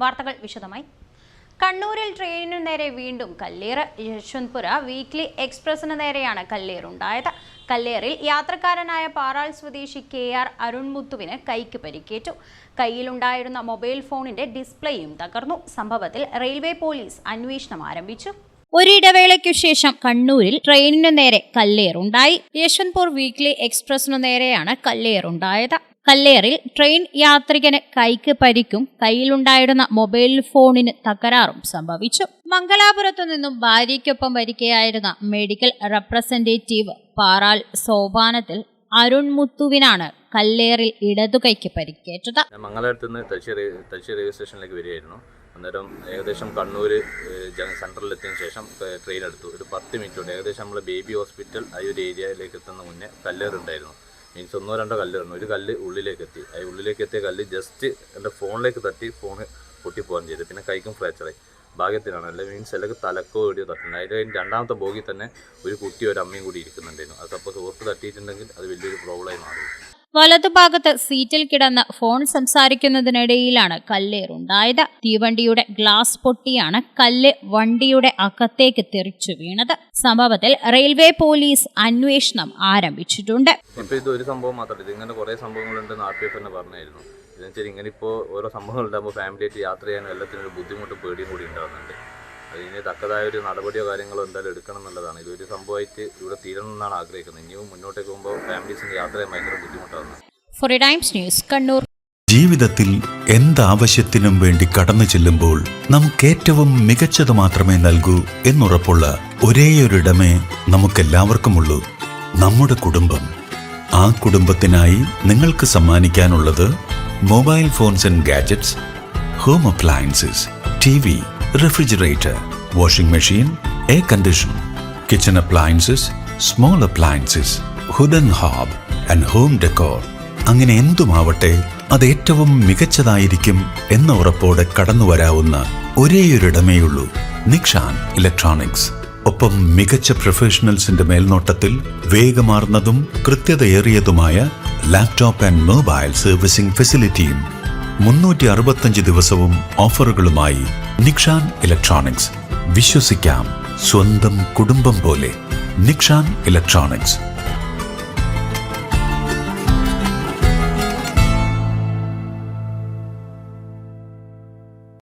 വാർത്തകൾ വിശദമായി. കണ്ണൂരിൽ ട്രെയിനിനു നേരെ വീണ്ടും കല്ലേറ് യശ്വന്ത്പുര വീക്ക്ലി എക്സ്പ്രസിന് നേരെയാണ് കല്ലേറുണ്ടായത് കല്ലേറിൽ യാത്രക്കാരനായ പാറാൾ സ്വദേശി കെ ആർ അരുൺമുത്തുവിന് കൈക്ക് പരിക്കേറ്റു. കയ്യിലുണ്ടായിരുന്ന മൊബൈൽ ഫോണിന്റെ ഡിസ്പ്ലേയും തകർന്നു. സംഭവത്തിൽ റെയിൽവേ പോലീസ് അന്വേഷണം ആരംഭിച്ചു. ഒരിടവേളയ്ക്കു ശേഷം കണ്ണൂരിൽ ട്രെയിനിനു നേരെ കല്ലേറുണ്ടായി. യശ്വന്ത്പൂർ വീക്ക്ലി എക്സ്പ്രസിനു നേരെയാണ് കല്ലേറുണ്ടായത്. കല്ലേറിൽ ട്രെയിൻ യാത്രികന് കൈക്ക് പരിക്കും കയ്യിലുണ്ടായിരുന്ന മൊബൈൽ ഫോണിന് തകരാറും സംഭവിച്ചു. മംഗലാപുരത്തു നിന്നും ഭാര്യയ്ക്കൊപ്പം വരികയായിരുന്ന മെഡിക്കൽ റെപ്രസെന്റേറ്റീവ് പാറാൽ സോപാനത്തിൽ അരുൺ മുത്തുവിനാണ് കല്ലേറിൽ ഇടതുകൈക്ക് പരിക്കേറ്റത്. മംഗലാപുരത്ത് നിന്ന് തലശ്ശേരി റെയിൽവേ സ്റ്റേഷനിലേക്ക് വരികയായിരുന്നു. അന്നേരം ഏകദേശം കണ്ണൂർ സെൻട്രലിൽ എത്തിയ ശേഷം ട്രെയിൻ എടുത്തു. ഒരു പത്ത് മിനിറ്റ് ഉണ്ട് ഏകദേശം നമ്മൾ ബേബി ഹോസ്പിറ്റൽ ആ ഒരു ഏരിയയിലേക്ക് എത്തുന്ന മുന്നേ കല്ലേറുണ്ടായിരുന്നു. മീൻസ് ഒന്നോ രണ്ടോ കല്ല് ഒരു കല്ല് ഉള്ളിലേക്ക് എത്തി. ആ ഉള്ളിലേക്ക് എത്തിയ കല്ല് ജസ്റ്റ് എന്റെ ഫോണിലേക്ക് തട്ടി ഫോൺ പൊട്ടിപ്പോകാൻ ചെയ്തു. പിന്നെ കൈക്കും ഫ്രാക്ചറായി ഭാഗ്യത്തിനാണ്. അല്ലെങ്കിൽ മീൻസ് അല്ലെങ്കിൽ തലക്കോ ഇടിയോ തട്ടുന്നത് അതിൽ കഴിഞ്ഞ് രണ്ടാമത്തെ ബോഗി തന്നെ ഒരു കുട്ടിയും ഒരു അമ്മയും കൂടി ഇരിക്കുന്നുണ്ടായിരുന്നു. അത് സപ്പോസ് ഓർത്ത് തട്ടിയിട്ടുണ്ടെങ്കിൽ അത് വലിയൊരു പ്രോബ്ലമായി മാറും. വലതുഭാഗത്ത് സീറ്റിൽ കിടന്ന് ഫോൺ സംസാരിക്കുന്നതിനിടയിലാണ് കല്ലേറുണ്ടായത്. തീവണ്ടിയുടെ ഗ്ലാസ് പൊട്ടിയാണ് കല്ല് വണ്ടിയുടെ അകത്തേക്ക് തെറിച്ചു വീണത്. സംഭവത്തിൽ റെയിൽവേ പോലീസ് അന്വേഷണം ആരംഭിച്ചിട്ടുണ്ട്. ഇപ്പോൾ ഇത് ഇങ്ങനെ ഇങ്ങനെ ഇപ്പോൾ ഓരോ സംഭവങ്ങൾ ഉണ്ടാകുമ്പോൾ ഫാമിലിയായിട്ട് യാത്ര ചെയ്യാനും എല്ലാത്തിനും ഒരു ബുദ്ധിമുട്ടും പേടിയും കൂടി ഉണ്ടാകുന്നുണ്ട് അതിന് തക്കതായ ഒരു നടപടിയോ കാര്യങ്ങളോ എന്തായാലും എടുക്കണം എന്നുള്ളതാണ്. ഇതൊരു സംഭവമായിട്ട് ഇവിടെ തീരണം എന്നാണ് ആഗ്രഹിക്കുന്നത്. ഇനിയും മുന്നോട്ടേക്ക് പോകുമ്പോൾ ഫാമിലീസിന് യാത്ര ഭയങ്കര ബുദ്ധിമുട്ടാകുന്നത് ഫോർ ടൈംസ് ന്യൂസ് കണ്ണൂർ ജീവിതത്തിൽ എന്താവശ്യത്തിനും വേണ്ടി കടന്നു ചെല്ലുമ്പോൾ നമുക്കേറ്റവും മികച്ചത് മാത്രമേ നൽകൂ എന്നുറപ്പുള്ള ഒരേയൊരിടമേ നമുക്കെല്ലാവർക്കുമുള്ളൂ. നമ്മുടെ കുടുംബം. ആ കുടുംബത്തിനായി നിങ്ങൾക്ക് സമ്മാനിക്കാനുള്ളത് mobile phones and gadgets home appliances T refrigerator washing machine air condition kitchen appliances small appliances hood and hob and home decor അങ്ങനെ എന്തുമാവട്ടെ അത് ഏറ്റവും മികച്ചതായിരിക്കും എന്ന ഉറപ്പോടെ കടന്നു വരാവുന്ന ഒരേയൊരിടമേയുള്ളൂ നിക്ഷാൻ ഇലക്ട്രോണിക്സ്. ഒപ്പം മികച്ച പ്രൊഫഷണൽസിന്റെ മേൽനോട്ടത്തിൽ വേഗമാർന്നതും കൃത്യതയേറിയതുമായ ലാപ്ടോപ്പ് ആൻഡ് മൊബൈൽ സർവീസിംഗ് ഫെസിലിറ്റിയും മുന്നൂറ്റി അറുപത്തഞ്ച് ദിവസവും ഓഫറുകളുമായി നിക്ഷാൻ ഇലക്ട്രോണിക്സ്. വിശ്വസിക്കാം സ്വന്തം കുടുംബം പോലെ നിക്ഷാൻ ഇലക്ട്രോണിക്സ്.